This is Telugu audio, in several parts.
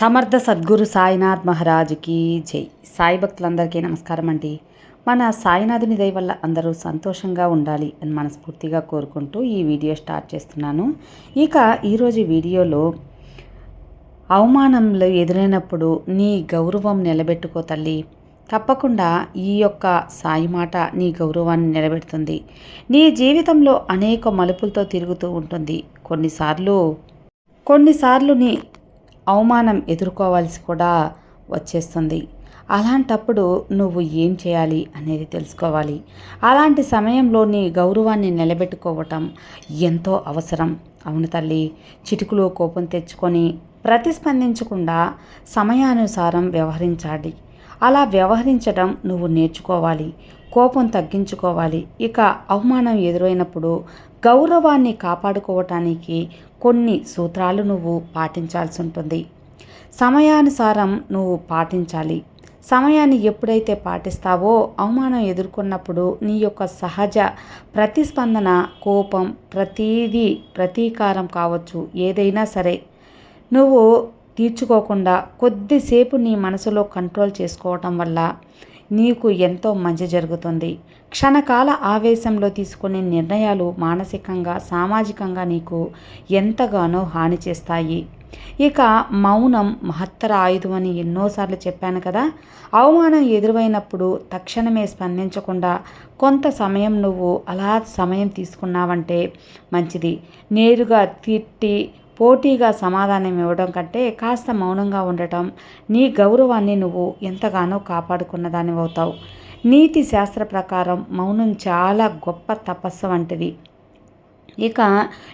సమర్థ సద్గురు సాయినాథ్ మహారాజుకి జై. సాయి భక్తులందరికీ నమస్కారం అండి. మన సాయినాథుని దయ వల్ల అందరూ సంతోషంగా ఉండాలి అని మనస్ఫూర్తిగా కోరుకుంటూ ఈ వీడియో స్టార్ట్ చేస్తున్నాను. ఇక ఈరోజు వీడియోలో అవమానంలో ఎదురైనప్పుడు నీ గౌరవం నిలబెట్టుకో తల్లి. తప్పకుండా ఈ యొక్క సాయి మాట నీ గౌరవాన్ని నిలబెడుతుంది. నీ జీవితంలో అనేక మలుపులతో తిరుగుతూ ఉంటుంది. కొన్నిసార్లు కొన్నిసార్లు నీ అవమానం ఎదుర్కోవాల్సి కూడా వచ్చేస్తుంది. అలాంటప్పుడు నువ్వు ఏం చేయాలి అనేది తెలుసుకోవాలి. అలాంటి సమయంలో నీ గౌరవాన్ని నిలబెట్టుకోవటం ఎంతో అవసరం. అవును తల్లి చిటుకులో కోపం తెచ్చుకొని ప్రతిస్పందించకుండా సమయానుసారం వ్యవహరించాలి. అలా వ్యవహరించడం నువ్వు నేర్చుకోవాలి కోపం తగ్గించుకోవాలి. ఇక అవమానం ఎదురైనప్పుడు గౌరవాన్ని కాపాడుకోవటానికి కొన్ని సూత్రాలు నువ్వు పాటించాల్సి ఉంటుంది. సమయానుసారం నువ్వు పాటించాలి. సమయాన్ని ఎప్పుడైతే పాటిస్తావో అవమానం ఎదుర్కొన్నప్పుడు నీ యొక్క సహజ ప్రతిస్పందన కోపం ప్రతీది ప్రతీకారం కావచ్చు. ఏదైనా సరే నువ్వు తీర్చుకోకుండా కొద్దిసేపు నీ మనసులో కంట్రోల్ చేసుకోవటం వల్ల నీకు ఎంతో మంచి జరుగుతుంది. క్షణకాల ఆవేశంలో తీసుకునే నిర్ణయాలు మానసికంగా సామాజికంగా నీకు ఎంతగానో హాని చేస్తాయి. ఇక మౌనం మహత్తర ఆయుధం అని ఎన్నోసార్లు చెప్పాను కదా. అవమానం ఎదురైనప్పుడు తక్షణమే స్పందించకుండా కొంత సమయం నువ్వు అలా సమయం తీసుకున్నావంటే మంచిది. నేరుగా తిట్టి పోటీగా సమాధానం ఇవ్వడం కంటే కాస్త మౌనంగా ఉండటం నీ గౌరవాన్ని నువ్వు ఎంతగానో కాపాడుకున్న దాని అవుతావు నీతి శాస్త్ర ప్రకారం మౌనం చాలా గొప్ప తపస్సు వంటిది. ఇక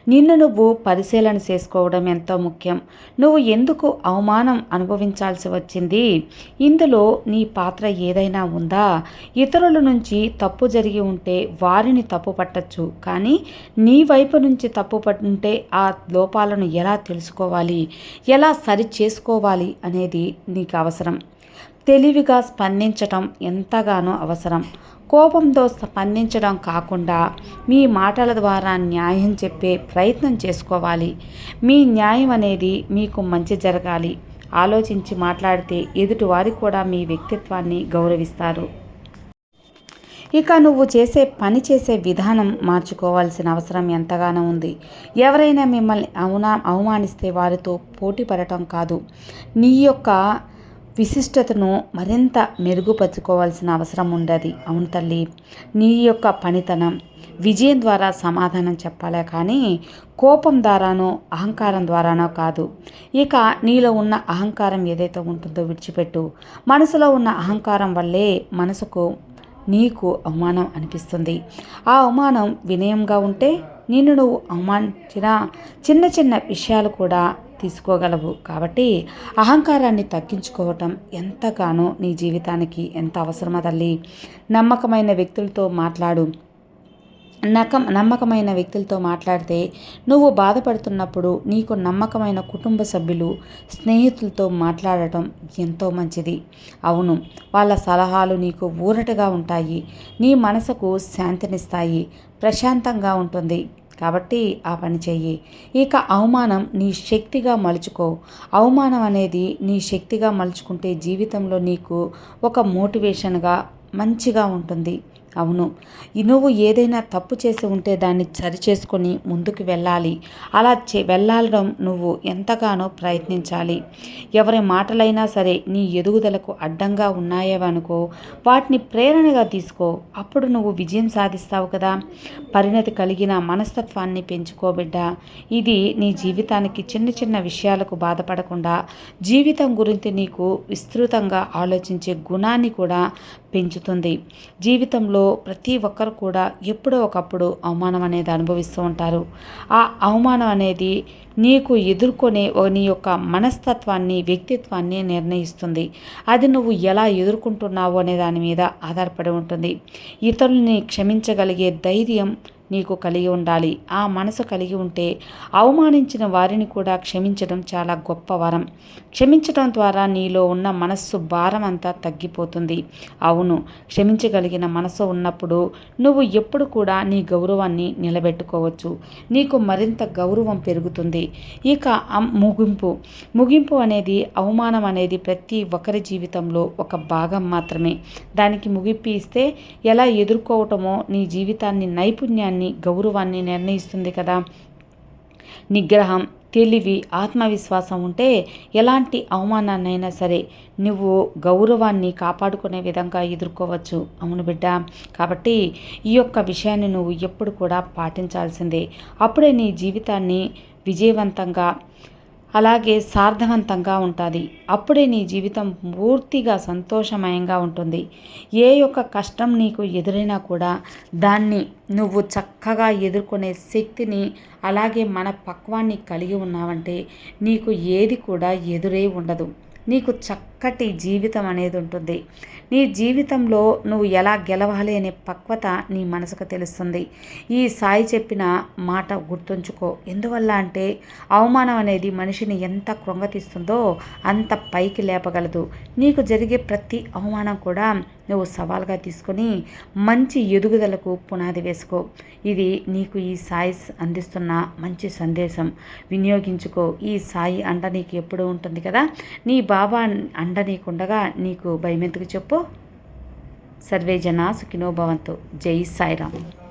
నిన్ను నువ్వు పరిశీలన చేసుకోవడం ఎంతో ముఖ్యం. నువ్వు ఎందుకు అవమానం అనుభవించాల్సి వచ్చింది? ఇందులో నీ పాత్ర ఏదైనా ఉందా? ఇతరుల నుంచి తప్పు జరిగి ఉంటే వారిని తప్పు పట్టచ్చు. కానీ నీ వైపు నుంచి తప్పు పట్టుంటే ఆ లోపాలను ఎలా తెలుసుకోవాలి? ఎలా సరి చేసుకోవాలి అనేది నీకు అవసరం. తెలివిగా స్పందించటం ఎంతగానో అవసరం. కోపంతో స్పందించడం కాకుండా మీ మాటల ద్వారా న్యాయం చెప్పే ప్రయత్నం చేసుకోవాలి. మీ న్యాయం అనేది మీకు మంచి జరగాలి. ఆలోచించి మాట్లాడితే ఎదుటివారి కూడా మీ వ్యక్తిత్వాన్ని గౌరవిస్తారు. ఇక నువ్వు చేసే పని చేసే విధానం మార్చుకోవాల్సిన అవసరం ఎంతగానో ఉంది. ఎవరైనా మిమ్మల్ని అవునా అవమానిస్తే వారితో పోటీ పడటం కాదు. నీ యొక్క విశిష్టతను మరింత మెరుగుపరుచుకోవాల్సిన అవసరం ఉండదు. అవును తల్లి నీ యొక్క పనితనం విజయం ద్వారా సమాధానం చెప్పాలే? కానీ కోపం ద్వారానో అహంకారం ద్వారానో కాదు. ఇక నీలో ఉన్న అహంకారం ఏదైతే ఉంటుందో విడిచిపెట్టు. మనసులో ఉన్న అహంకారం వల్లే మనసుకు నీకు అవమానం అనిపిస్తుంది. ఆ అవమానం వినయంగా ఉంటే నిన్ను నువ్వు అవమానించిన చిన్న చిన్న విషయాలు కూడా తీసుకోగలవు. కాబట్టి అహంకారాన్ని తగ్గించుకోవటం ఎంతగానో నీ జీవితానికి ఎంత అవసరమో తల్లి? నమ్మకమైన వ్యక్తులతో మాట్లాడు. నకం నమ్మకమైన వ్యక్తులతో మాట్లాడితే నువ్వు బాధపడుతున్నప్పుడు నీకు నమ్మకమైన కుటుంబ సభ్యులు స్నేహితులతో మాట్లాడటం ఎంతో మంచిది. అవును వాళ్ళ సలహాలు నీకు ఊరటగా ఉంటాయి. నీ మనసుకు శాంతినిస్తాయి. ప్రశాంతంగా ఉంటుంది. కాబట్టి ఆ పని చెయ్యి. ఇక అవమానం నీ శక్తిగా మలుచుకో. అవమానం అనేది నీ శక్తిగా మలుచుకుంటే జీవితంలో నీకు ఒక మోటివేషన్గా మంచిగా ఉంటుంది. అవును. నువ్వు ఏదైనా తప్పు చేసి ఉంటే దాన్ని సరిచేసుకొని ముందుకు వెళ్ళాలి. అలా చే వెళ్ళడం నువ్వు ఎంతగానో ప్రయత్నించాలి. ఎవరి మాటలైనా సరే నీ ఎదుగుదలకు అడ్డంగా ఉన్నాయేవనుకో వాటిని ప్రేరణగా తీసుకో. అప్పుడు నువ్వు విజయం సాధిస్తావు కదా. పరిణతి కలిగిన మనస్తత్వాన్ని పెంచుకోబిడ్డ ఇది నీ జీవితానికి చిన్న చిన్న విషయాలకు బాధపడకుండా జీవితం గురించి నీకు విస్తృతంగా ఆలోచించే గుణాన్ని కూడా పెంచుతుంది. జీవితంలో ప్రతి ఒక్కరు కూడా ఎప్పుడో ఒకప్పుడు అవమానం అనేది అనుభవిస్తూ ఉంటారు. ఆ అవమానం అనేది నీకు ఎదుర్కొనే నీ యొక్క మనస్తత్వాన్ని వ్యక్తిత్వాన్ని నిర్ణయిస్తుంది. అది నువ్వు ఎలా ఎదుర్కొంటున్నావు అనే దాని మీద ఆధారపడి ఉంటుంది. ఇతరుల్ని క్షమించగలిగే ధైర్యం నీకు కలిగి ఉండాలి. ఆ మనసు కలిగి ఉంటే అవమానించిన వారిని కూడా క్షమించడం చాలా గొప్ప వరం. క్షమించడం ద్వారా నీలో ఉన్న మనస్సు భారం అంతా తగ్గిపోతుంది. అవును క్షమించగలిగిన మనసు ఉన్నప్పుడు నువ్వు ఎప్పుడు కూడా నీ గౌరవాన్ని నిలబెట్టుకోవచ్చు. నీకు మరింత గౌరవం పెరుగుతుంది. ఇక ముగింపు. ముగింపు అనేది అవమానం అనేది ప్రతి ఒక్కరి జీవితంలో ఒక భాగం మాత్రమే. దానికి ముగింపు ఇస్తే ఎలా ఎదుర్కోవటమో నీ జీవితాన్ని నైపుణ్యాన్ని గౌరవాన్ని నిర్ణయిస్తుంది కదా. నిగ్రహం తెలివి ఆత్మవిశ్వాసం ఉంటే ఎలాంటి అవమానాన్నైనా సరే నువ్వు గౌరవాన్ని కాపాడుకునే విధంగా ఎదుర్కోవచ్చు. అవును బిడ్డ. కాబట్టి ఈ యొక్క విషయాన్ని నువ్వు ఎప్పుడు కూడా పాటించాల్సిందే. అప్పుడే నీ జీవితాన్ని విజయవంతంగా అలాగే సార్థవంతంగా ఉంటుంది. అప్పుడే నీ జీవితం పూర్తిగా సంతోషమయంగా ఉంటుంది. ఏ యొక్క కష్టం నీకు ఎదురైనా కూడా దాన్ని నువ్వు చక్కగా ఎదుర్కొనే శక్తిని అలాగే మన పక్వాన్ని కలిగి ఉన్నావంటే నీకు ఏది కూడా ఎదురే ఉండదు. నీకు చక్క చక్కటి జీవితం అనేది ఉంటుంది. నీ జీవితంలో నువ్వు ఎలా గెలవాలి అనే పక్వత నీ మనసుకు తెలుస్తుంది. ఈ సాయి చెప్పిన మాట గుర్తుంచుకో. ఎందువల్ల అంటే అవమానం అనేది మనిషిని ఎంత కృంగతీస్తుందో అంత పైకి లేపగలదు. నీకు జరిగే ప్రతి అవమానం కూడా నువ్వు సవాల్గా తీసుకొని మంచి ఎదుగుదలకు పునాది వేసుకో. ఇది నీకు ఈ సాయి అందిస్తున్న మంచి సందేశం. వినియోగించుకో. ఈ సాయి అండ నీకు ఎప్పుడు ఉంటుంది కదా? నీ బాబా అండ నీకుండగా నీకు భయమెందుకు చెప్పు? సర్వే జనా సుఖినోభవంతు జై సాయిరామ్.